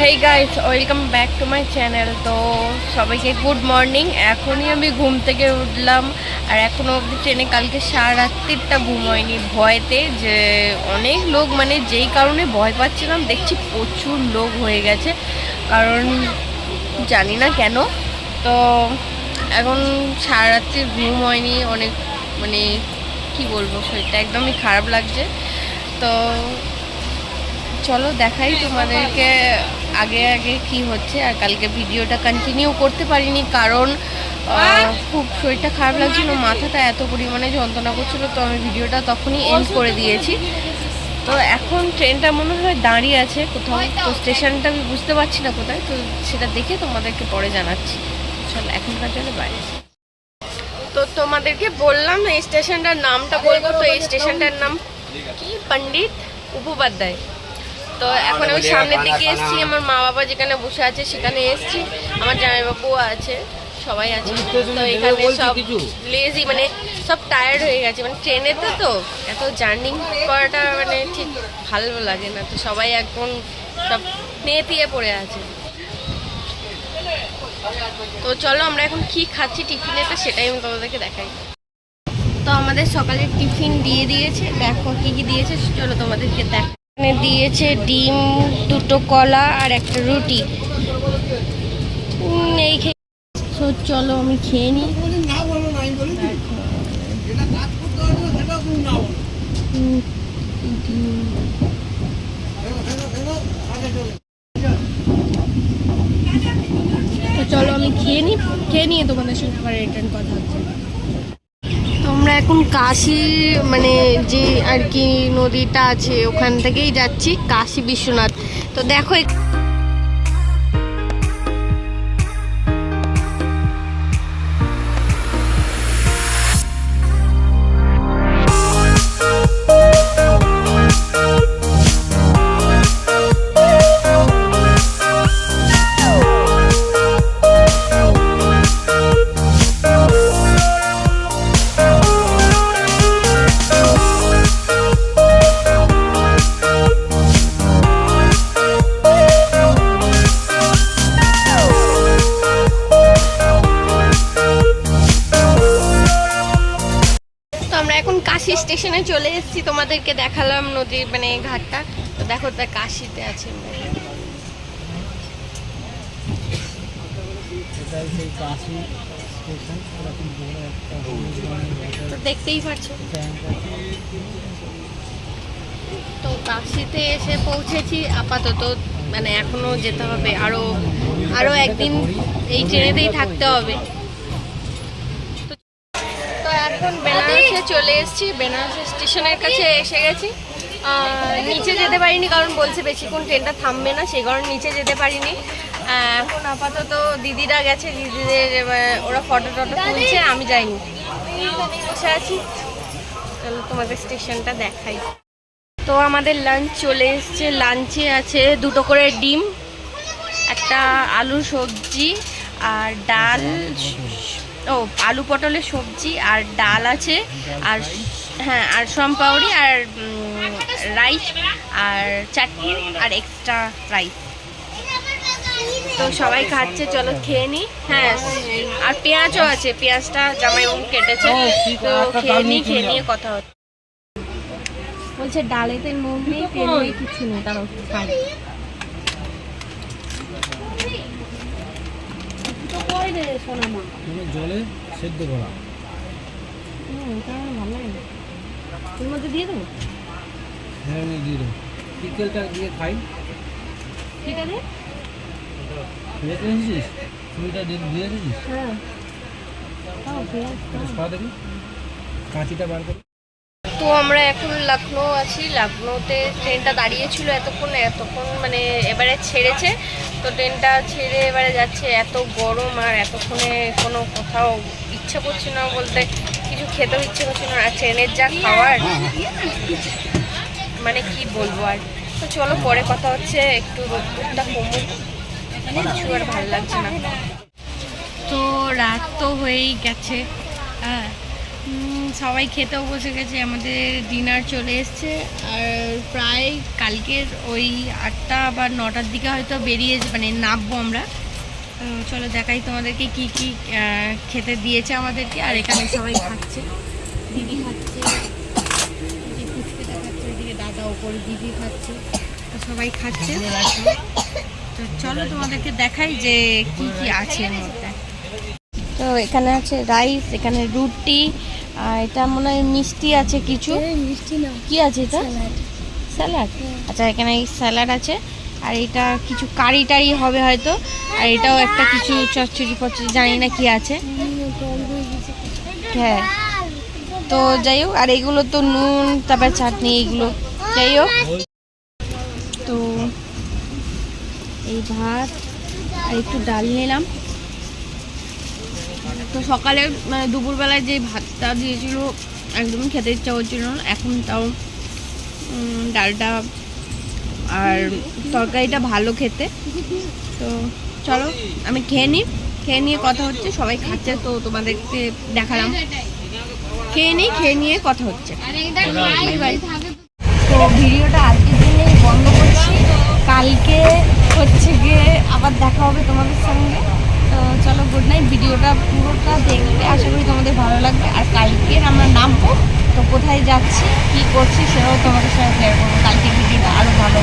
Hey guys welcome back to my channel তো সবাইকে good morning এখনই আমি ঘুম থেকে উঠলাম। আর এখনও অবধি ট্রেনে কালকে সারা রাত্রিরটা ঘুম হয়নি। ভয়তে যে অনেক লোক মানে যেই কারণে ভয় পাচ্ছিলাম, দেখছি প্রচুর লোক হয়ে গেছে। কারণ জানি না কেন। তো এখন সারা রাত্রি ঘুম হয়নি। অনেক মানে কি বলব, শরীরটা একদমই খারাপ লাগছে। তো চলো দেখাই তোমাদেরকে। আগে আগে কি হচ্ছে আর কালকে ভিডিওটা কন্টিনিউ করতে পারিনি, কারণ খুব শরীরটা খারাপ লাগছিল, মাথাটা এত পরিমাণে যন্ত্রণা করছিল, তো আমি ভিডিওটা তখনই এন্ড করে দিয়েছি। তো এখন ট্রেনটা মনে হয় দাঁড়িয়ে আছে কোথাও, তো স্টেশনটা আমি বুঝতে পারছি না কোথায়, তো সেটা দেখে তোমাদেরকে পরে জানাচ্ছি। চলো, এখনকার জন্য বাইরে তো তোমাদেরকে বললাম, এই স্টেশনটার নামটা বলব, তো এই স্টেশনটার নাম কি? পণ্ডিত উপপাধ্যায়। তো এখন আমি সামনের দিকে এসেছি আমার মা বাবা যেখানে বসে আছে সেখানে এসেছি আমার জামাইবাবু আছে সবাই আছে। তো এখানে সব লেজি মানে সব টায়ার্ড হয়ে গেছে। মানে ট্রেনেতে তো এত জার্নি করাটা মানে ঠিক ভালো লাগে না। তো সবাই এখন সব নেতিয়ে পড়ে আছে। তো চলো আমরা এখন কি খাচ্ছি টিফিনেতে সেটাই আমি তোমাদেরকে দেখাই। তো আমাদের সকালে টিফিন দিয়ে দিয়েছে। দেখো কি কি দিয়েছে চলো তোমাদেরকে দেখ এখানে দিয়েছে ডিম, দুটো কলা আর একটা রুটি। এই খেয়ে চলো আমি খেয়ে নিই। চলো আমি খেয়ে নিই। খেয়ে নিয়ে তোমাদের সঙ্গে আবার রিটার্ন কথা হচ্ছে। তোমরা এখন কাশি মানে যে আর কি নদীটা আছে, ওখান থেকেই যাচ্ছি, কাশি বিশ্বনাথ। তো দেখো এখন কাশি স্টেশনে চলে এসেছি, তোমাদেরকে দেখালাম নদীর মানে ঘাটটা। তো দেখো তা কাশিতে আছে। তো দেখতেই আছে। তো কাশিতে এসে পৌঁছেছি। আপাতত মানে এখনও যেতে হবে। আরও আরও একদিন এই ট্রেনেতেই থাকতে হবে। এখন বেনারসে চলে এসেছি বেনারস স্টেশনের কাছে এসে গেছি। নিচে যেতে পারিনি কারণ বলছে বেশিক্ষণ ট্রেনটা থামবে না সেই কারণে নিচে যেতে পারিনি। এখন আপাতত দিদিরা গেছে দিদিদের ওরা ফটো টটো তুলছে আমি যাইনি। বসে আছি। চলো তোমাদের স্টেশনটা দেখাই। তো আমাদের লাঞ্চ চলে এসছে লাঞ্চে আছে দুটো করে ডিম একটা আলু সবজি আর ডাল। ও আলু পটলের সবজি আর ডাল আছে আর হ্যাঁ আর সম্পাউরি আর রাইস আর চাটনি আর এক্সট্রা রাইস। তো সবাই খাচ্ছে চলো খেয়ে নি। হ্যাঁ আর পেঁয়াজও আছে পেঁয়াজটা জামাই জামাইবাবু কেটেছে। তো খেয়ে নি খেয়ে নিয়ে কথা হচ্ছে। বলছে ডালেতে নুন নেই তেল নেই কিছু নেই তারাও খাই মানে জলে সেদ্ধ করা। ভালো লাগে। তোর মধ্যে দিয়ে দেবো? হ্যাঁ আমি দিয়ে দেবো। পিকেলটা দিয়ে খাই। ঠিক আছে? ছুরিটা দিয়ে দিয়ে হ্যাঁ। খাওয়া দেখি কাঁচিটা বার করে। তো আমরা এখন লখনৌ আছি। লখনৌতে ট্রেনটা দাঁড়িয়েছিল এতক্ষণ এতক্ষণ মানে এবারে ছেড়েছে। তো ট্রেনটা ছেড়ে এবারে যাচ্ছে এত গরম আর এতক্ষণে কোনো কোথাও ইচ্ছা করছে না বলতে কিছু খেতেও ইচ্ছে করছে না। আর ট্রেনের যা খাওয়ার মানে কি বলব আর। তো চলো পরে কথা হচ্ছে, একটু রোদ্দুরটা কমুক। কিছু আর ভালো লাগছে না। তো রাত তো হয়েই গেছে। হ্যাঁ। সবাই খেতেও বসে গেছে, আমাদের ডিনার চলে এসছে, আর প্রায় কালকের ওই আটটা বা নটার দিকে হয়তো বেরিয়ে মানে নামবো আমরা। চলো দেখাই তোমাদেরকে কি কি খেতে দিয়েছে আমাদেরকে, আর এখানে সবাই খাচ্ছে। দিদি খাচ্ছে ওইদিকে দাদা ওপরে দিদি খাচ্ছে সবাই খাচ্ছে। তো চলো তোমাদেরকে দেখাই যে কি কি আছে এর মধ্যে। তো এখানে আছে রাইস এখানে রুটি আর এটা মনে হয় মিষ্টি আছে কিছু। মিষ্টি না। কি আছে এটা? স্যালাড। আচ্ছা এখানে এই স্যালাড আছে আর এটা কিছু কারি টারি হবে হয়তো আর এটাও একটা কিছু চচ্চড়ি ফচ্চড়ি জানি না কি আছে। হ্যাঁ। তো যাই হোক আর এগুলো তো নুন তারপর চাটনি এইগুলো যাই হোক। তো এই ভাত আর একটু ডাল নিলাম। তো সকালে মানে দুপুরবেলায় যে ভাতটা দিয়েছিল, একদমই খেতে ইচ্ছা হচ্ছিল না। এখন তাও ডালটা আর তরকারিটা ভালো খেতে। তো চলো, আমি খেয়ে নিই। খেয়ে নিয়ে কথা হচ্ছে, সবাই খাচ্ছে, তো তোমাদেরকে দেখালাম। খেয়ে নিই, খেয়ে নিয়ে কথা হচ্ছে। তো ভিডিওটা আজকের জন্যই বন্ধ করছি। কালকে হচ্ছে গিয়ে আবার দেখা হবে তোমাদের সঙ্গে। তো চলো গুড নাইট ভিডিওটা পুরোটা দেখবে, আশা করি তোমাদের ভালো লাগবে আর কালকের আমরা নামবো, তো কোথায় যাচ্ছি, কি করছি সেটাও তোমাদের সঙ্গে শেয়ার করব কালকের ভিডিওটা আরও ভালো।